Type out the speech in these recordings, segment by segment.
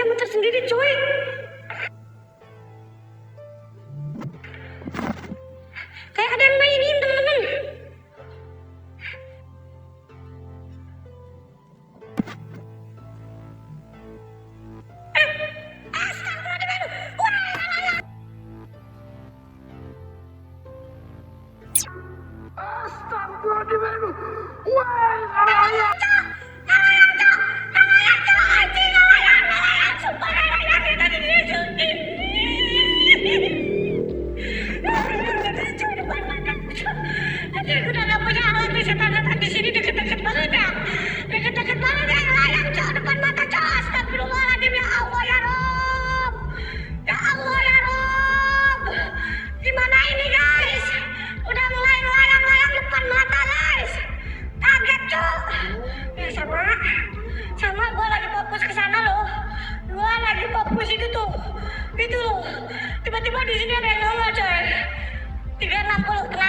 dia muter sendiri cuy kayak ada yang mainin teman-teman Astagfirullahaladzim. Wah, ayah. Cok depan mata cok. Astagfirullahaladzim ya Allah ya Rob. Ya Allah ya Rob. Gimana ini guys? Udah mulai layang-layang depan mata guys. Kaget cok. Ya sama, sama gue lagi fokus ke sana loh. Gue lagi fokus itu tuh, itu loh. Tiba-tiba di sini ada yang nongol coy. 360 tenang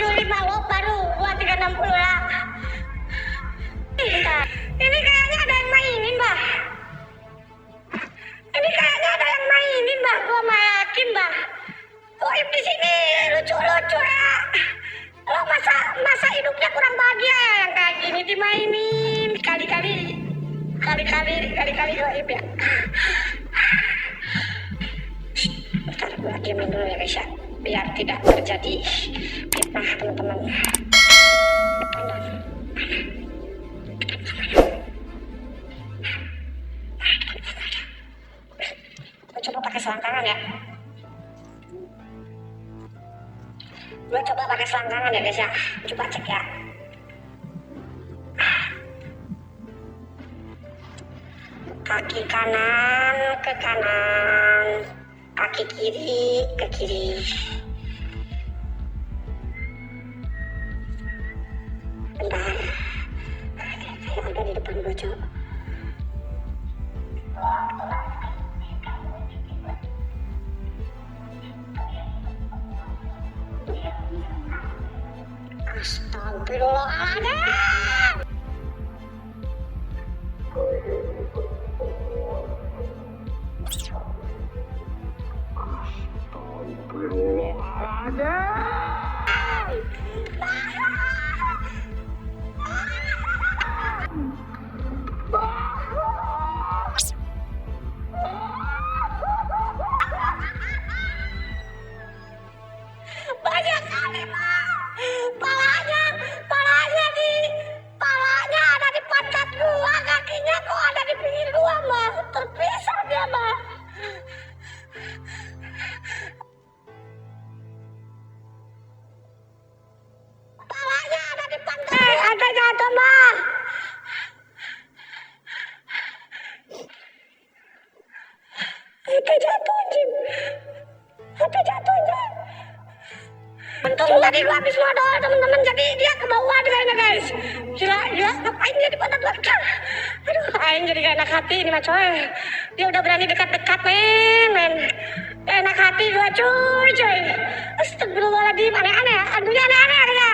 75 lob baru gua 360 Gue coba pakai selangkangan ya. gue coba pakai selangkangan ya guys ya. Coba cek ya. Kaki kanan ke kanan kaki kiri ke kiri Palanya, palanya di, palanya ada di pantat gua, kakinya kok ada di pinggir gua, mah. Terpisah dia, mah. Palanya ada di pantat. Eh, ada jatuh, mah. Ada jatuh, anjing. Untung tadi gua habis modal teman-teman jadi dia ke bawah kayaknya guys. Gila, gila ngapain dia di pantat gua? Aduh, aing jadi gak enak hati ini mah coy. Dia udah berani dekat-dekat men, men. Gak enak hati gua cuy, cuy. Astagfirullahaladzim, aneh-aneh ya. Hantunya aneh-aneh ya.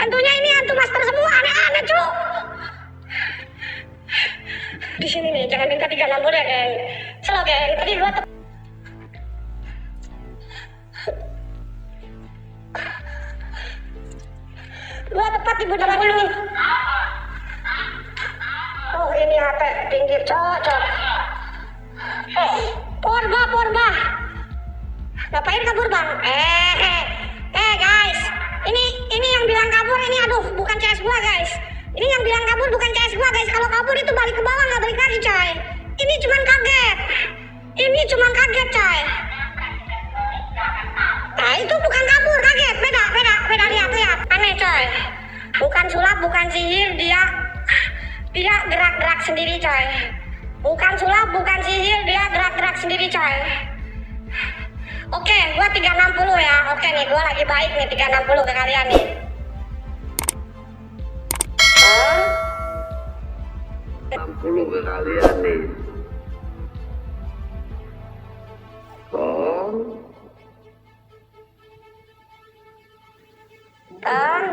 Hantunya ini hantu master semua, aneh-aneh cuy. Di sini nih, jangan minta 36 ya, geng. Slow, geng. Tadi Gua Ngapain kabur bang? Eh, eh, eh guys, ini ini yang bilang kabur ini aduh bukan CS gua guys. Ini yang bilang kabur bukan CS gua guys. Kalau kabur itu balik ke bawah nggak balik lagi coy. Ini cuman kaget. Ini cuman kaget coy. Nah itu bukan kabur kaget beda beda beda lihat lihat aneh coy bukan sulap bukan sihir dia dia gerak-gerak sendiri coy bukan sulap bukan sihir dia gerak-gerak sendiri coy Oke, gua 360 ya. Oke nih, gua lagi baik nih 360 ke kalian nih. Nah, 60 ke kalian nih. Tong, Tong.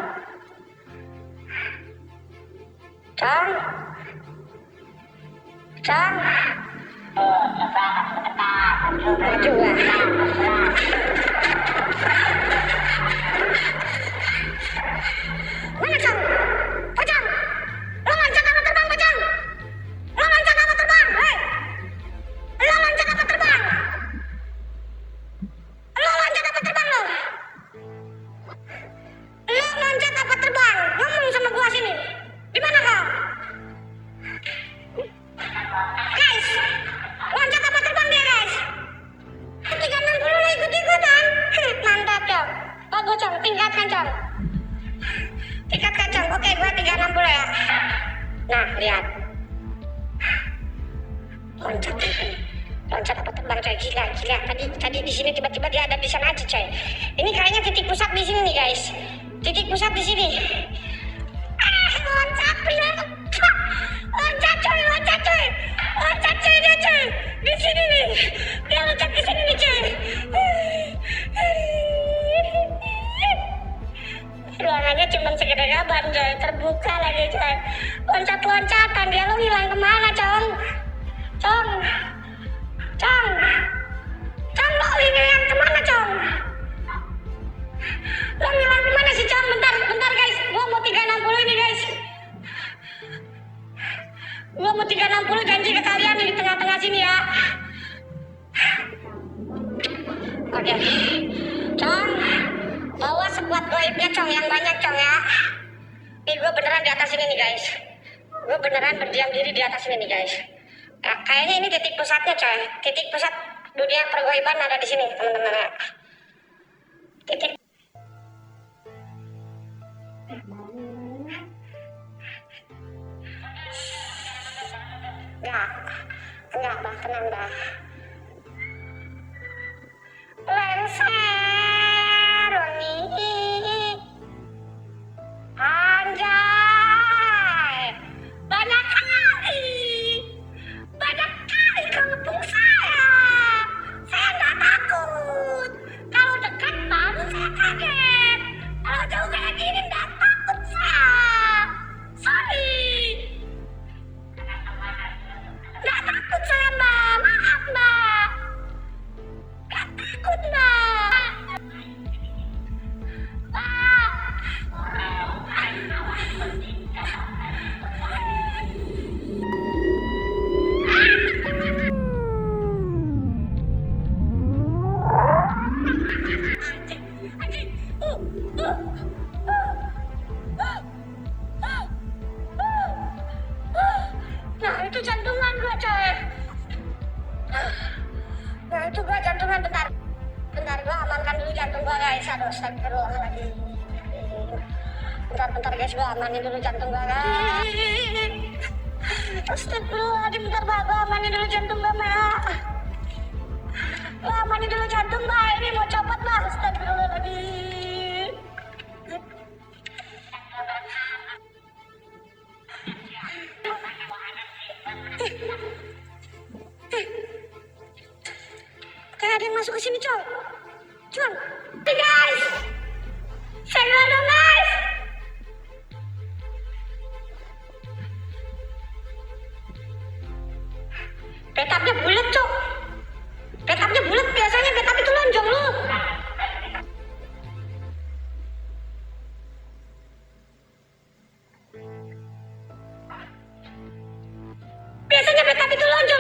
Tong. Tong. 我就问360 ya nah lihat. Loncat loncat apa tembang coy gila gila. Tadi tadi di sini tiba-tiba dia ada di sana aja coy ini kayaknya titik pusat di sini nih guys. Titik pusat di sini. Ah loncat ya loncat coy loncat coy loncat coy dia coy di sini nih. Dia loncat di sini. Coy terbuka lagi coy loncat loncatan dia lo hilang ke mana cong? Cong. Cong. Cong lo hilang ke mana cong? Lo hilang ke mana sih cong? Bentar bentar guys. Gua mau 360 ini guys. Gua mau 360 janji ke kalian di tengah-tengah sini ya. Oke. Cong bawa sebuat goibnya cong yang banyak cong ya ini gue beneran di atas ini nih guys. Gue beneran berdiam diri di atas ini nih guys. Ya, kayaknya ini titik pusatnya coy. Titik pusat dunia pergoiban ada di sini teman-teman. Ya titik enggak enggak bah tenang bah dulu jantung gua guys Aduh astagfirullahaladzim Bentar bentar guys gua amanin dulu jantung gua guys Astagfirullahaladzim bentar bah gua amanin dulu jantung gua mbak Gua amanin dulu jantung mbak Ini mau copot bah Astagfirullahaladzim Kayak ada yang masuk ke sini, Cong. Hey, guys. Dong, guys. Betapnya bulat, Cok. Betapnya bulat. Biasanya betap itu lonjong, lu. Biasanya betap itu lonjong,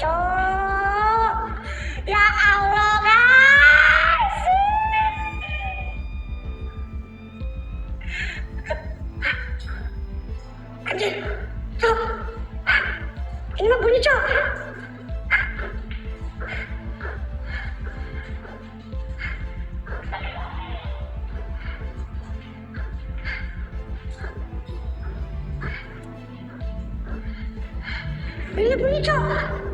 cok. Ya Allah, guys. Anjir, cok. Ini mah bunyi, cok. Ini bunyi cok.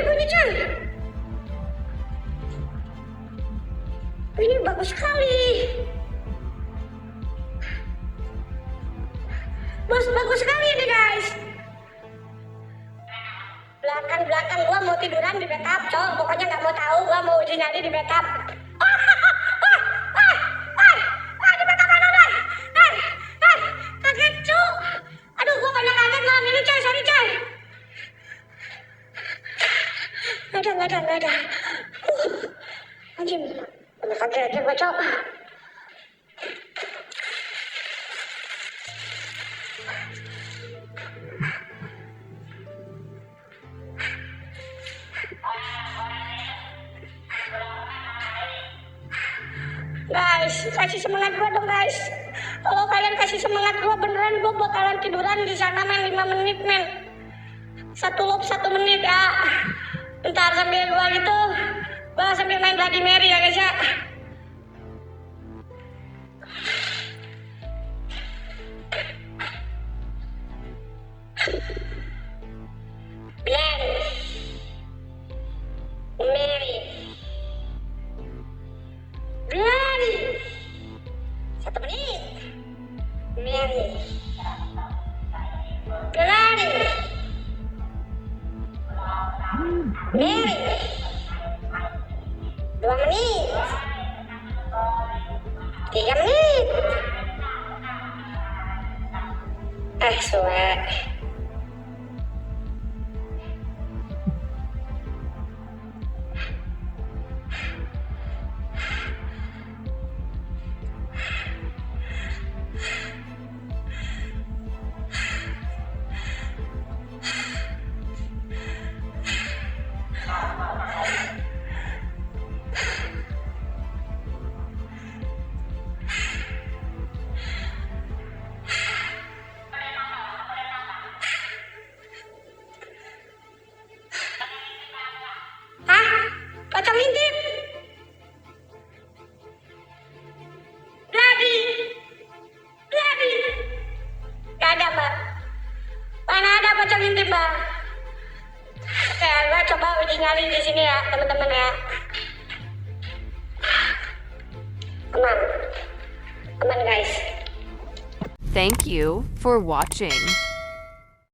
Cuy. Ini bagus sekali. Bos bagus sekali ini guys. Belakang belakang gua mau tiduran di bathtub cok. Pokoknya nggak mau tahu gua mau uji nyali di bathtub. Ada, nggak ada, anjing, banyak kaget aja gua cok. Guys, kasih semangat gua dong guys. Kalau kalian kasih semangat gua beneran gua bakalan tiduran di sana men 5 menit men. Satu lop satu menit ya. Ntar sambil gua gitu, gua sambil main Bloody Mary ya guys ya. Mary. Dua menit. Tiga menit. Eh, suwe. You for watching.